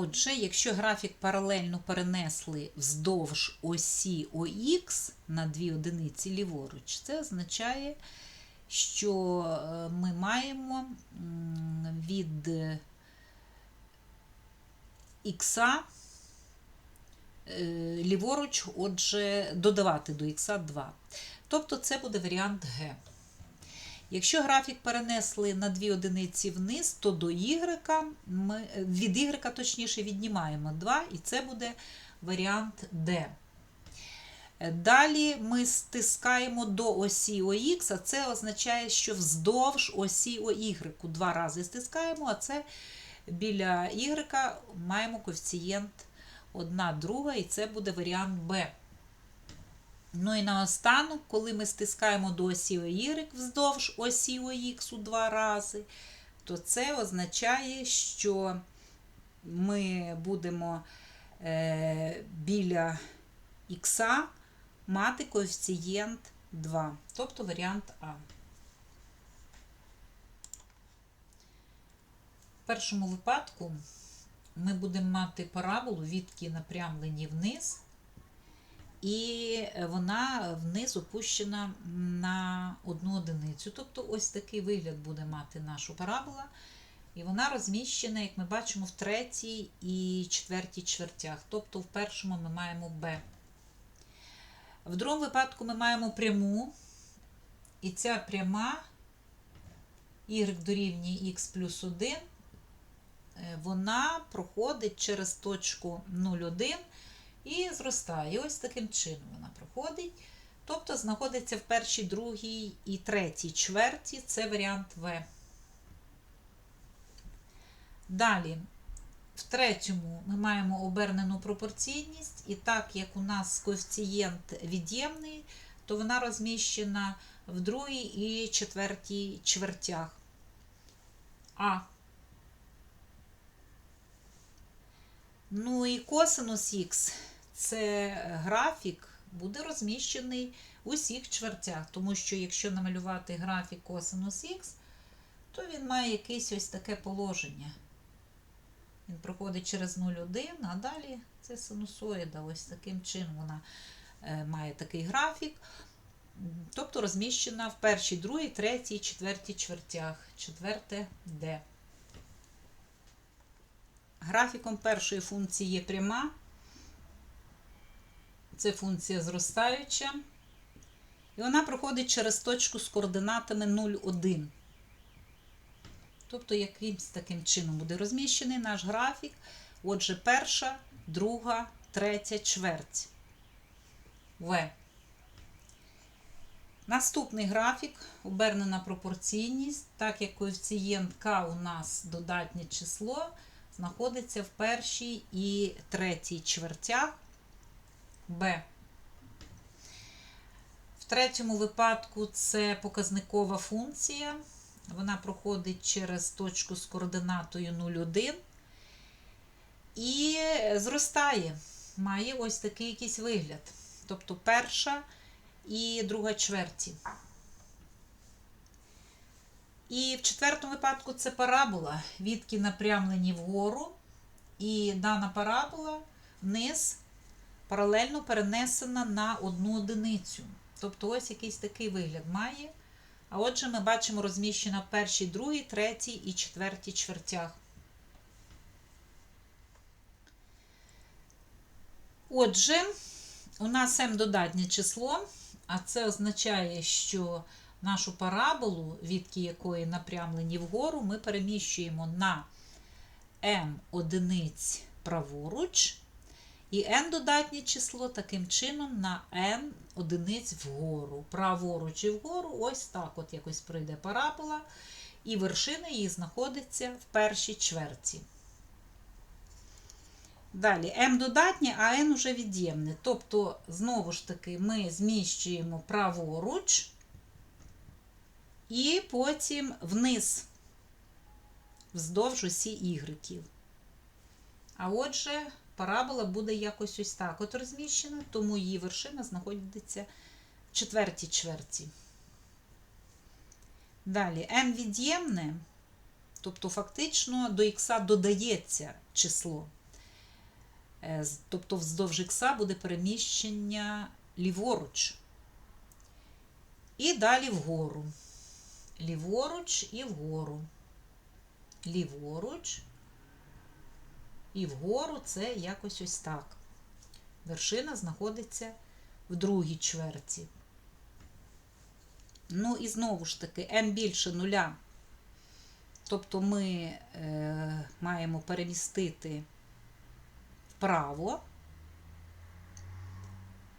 Отже, якщо графік паралельно перенесли вздовж осі ОХ на дві одиниці ліворуч, це означає, що е, ми маємо від х ліворуч, отже, додавати до х 2. Тобто це буде варіант Г. Якщо графік перенесли на дві одиниці вниз, то до y ми, від y точніше віднімаємо 2, і це буде варіант D. Далі ми стискаємо до осі ОХ, а це означає, що вздовж осі ОY два рази стискаємо, а це біля y маємо коефіцієнт 1 друга, і це буде варіант Б. Ну і наостанок, коли ми стискаємо до осі Y вздовж осі ОХ у два рази, то це означає, що ми будемо е, біля х мати коефіцієнт 2, тобто варіант А. В першому випадку ми будемо мати параболу, відки напрямлені вниз і вона вниз опущена на одну одиницю. Тобто ось такий вигляд буде мати наша парабола. І вона розміщена, як ми бачимо, в третій і четвертій чвертях. Тобто в першому ми маємо B. В другому випадку ми маємо пряму, і ця пряма y дорівнює x плюс 1, вона проходить через точку 0,1 і зростає. Ось таким чином вона проходить. Тобто знаходиться в першій, другій і третій чверті. Це варіант В. Далі, в третьому ми маємо обернену пропорційність, і так як у нас коефіцієнт від'ємний, то вона розміщена в другій і четвертій чвертях. А. Ну і косинус х це графік буде розміщений у всіх чвертях, тому що якщо намалювати графік косинус х, то він має якесь ось таке положення. Він проходить через 0,1, а далі це синусоїда. Ось таким чином вона е, має такий графік. Тобто розміщена в першій, другій, третій, четвертій чвертях. Четверте D. Графіком першої функції є пряма. Це функція зростаюча. І вона проходить через точку з координатами 0,1. Тобто, якимсь таким чином буде розміщений наш графік. Отже, перша, друга, третя чверть. В. Наступний графік обернена пропорційність, так як коефіцієнт К у нас додатнє число, знаходиться в першій і третій чвертях. Б. В третьому випадку це показникова функція. Вона проходить через точку з координатою 0,1 і зростає. Має ось такий якийсь вигляд. Тобто перша і друга чверті. І в четвертому випадку це парабола, відки напрямлені вгору, і дана парабола вниз паралельно перенесена на одну одиницю. Тобто ось якийсь такий вигляд має. А отже, ми бачимо розміщена в першій, другій, третій і четвертій чвертях. Отже, у нас m додатнє число, а це означає, що нашу параболу, відки якої напрямлені вгору, ми переміщуємо на m одиниць праворуч, і n додатнє число таким чином на n одиниць вгору. Праворуч і вгору, ось так от якось пройде парабола, і вершина її знаходиться в першій чверті. Далі m додатнє, а n уже від'ємне. Тобто, знову ж таки, ми зміщуємо праворуч і потім вниз, вздовж усі ігреків. А отже, парабола буде якось ось так от розміщена, тому її вершина знаходиться в четвертій чверті. Далі n від'ємне, тобто фактично до х додається число. Е, Тобто вздовж ікса буде переміщення ліворуч. І далі вгору. Ліворуч і вгору. Ліворуч. І вгору це якось ось так. Вершина знаходиться в другій чверті. Ну і знову ж таки, m більше нуля. Тобто ми е, маємо перемістити вправо.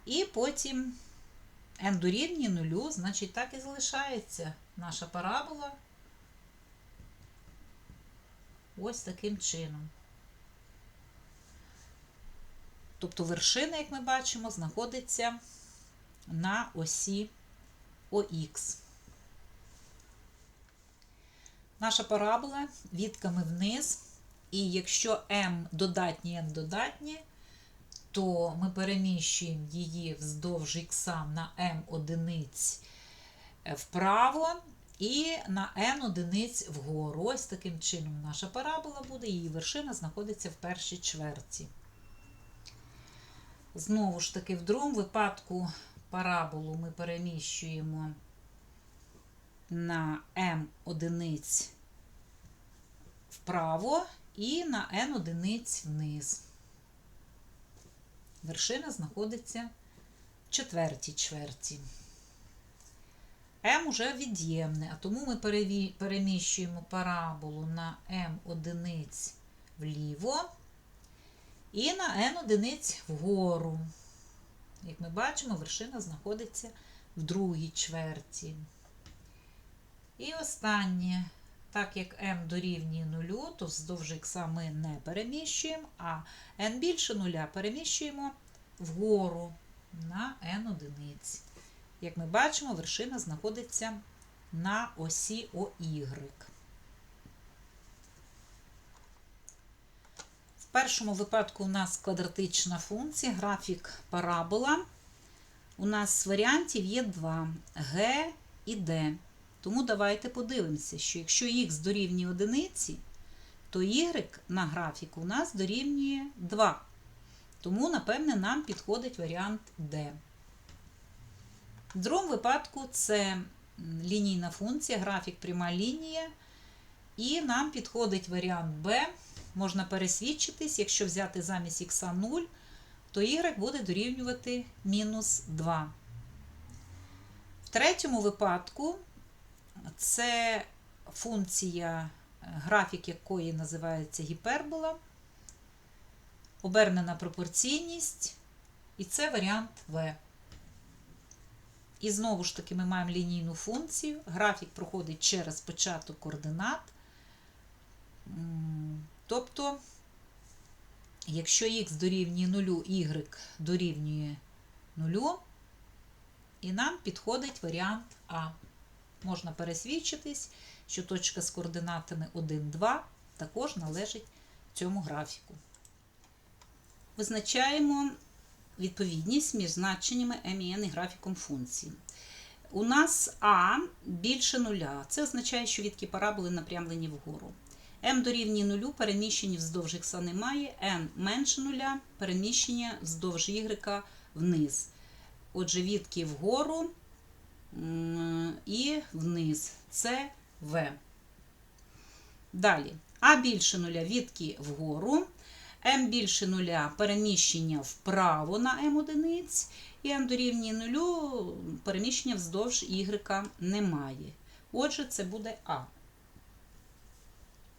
І потім n дорівнює нулю, значить так і залишається наша парабола. Ось таким чином. Тобто вершина, як ми бачимо, знаходиться на осі ОХ. Наша парабола відками вниз, і якщо m додатнє n додатнє, то ми переміщуємо її вздовж х на m одиниць вправо і на n одиниць вгору. Ось таким чином наша парабола буде, її вершина знаходиться в першій чверті. Знову ж таки, в другому випадку параболу ми переміщуємо на m одиниць вправо і на n одиниць вниз. Вершина знаходиться в четвертій чверті. M уже від'ємне, а тому ми переміщуємо параболу на m одиниць вліво і на n одиниць вгору. Як ми бачимо, вершина знаходиться в другій чверті. І останнє. Так як m дорівнює нулю, то вздовж х ми не переміщуємо, а n більше нуля переміщуємо вгору на n одиниць. Як ми бачимо, вершина знаходиться на осі ОY. В першому випадку у нас квадратична функція, графік парабола. У нас варіантів є два Г і Д. Тому давайте подивимося, що якщо х дорівнює одиниці, то y на графіку у нас дорівнює 2. Тому, напевне, нам підходить варіант D. В другому випадку це лінійна функція, графік пряма лінія. І нам підходить варіант B. Можна пересвідчитись, якщо взяти замість х 0, то y буде дорівнювати мінус 2. В третьому випадку це функція, е, графік якої називається гіпербола, обернена пропорційність, і це варіант В. І знову ж таки ми маємо лінійну функцію. Графік проходить через початок координат. Тобто, якщо х дорівнює 0, y дорівнює 0, і нам підходить варіант А. Можна пересвідчитись, що точка з координатами 1, 2 також належить цьому графіку. Визначаємо відповідність між значеннями m і n графіком функції. У нас А більше нуля. Це означає, що відки параболи напрямлені вгору. m дорівнює нулю, переміщення вздовж х немає, n менше нуля, переміщення вздовж y вниз. Отже, відки вгору і вниз. Це В. Далі. А більше нуля відки вгору. М більше нуля переміщення вправо на М одиниць. І М дорівнює нулю, переміщення вздовж Y немає. Отже, це буде А.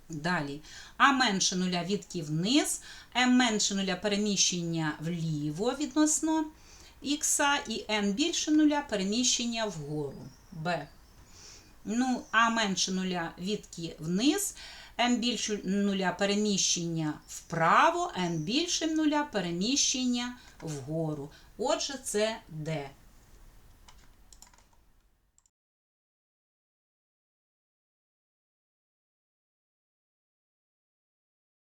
Далі. А менше нуля відки вниз, М менше нуля переміщення вліво відносно Х, і N більше нуля переміщення вгору. Б. Ну, А менше нуля відки вниз, М більше нуля переміщення вправо, N більше нуля переміщення вгору. Отже, це Д.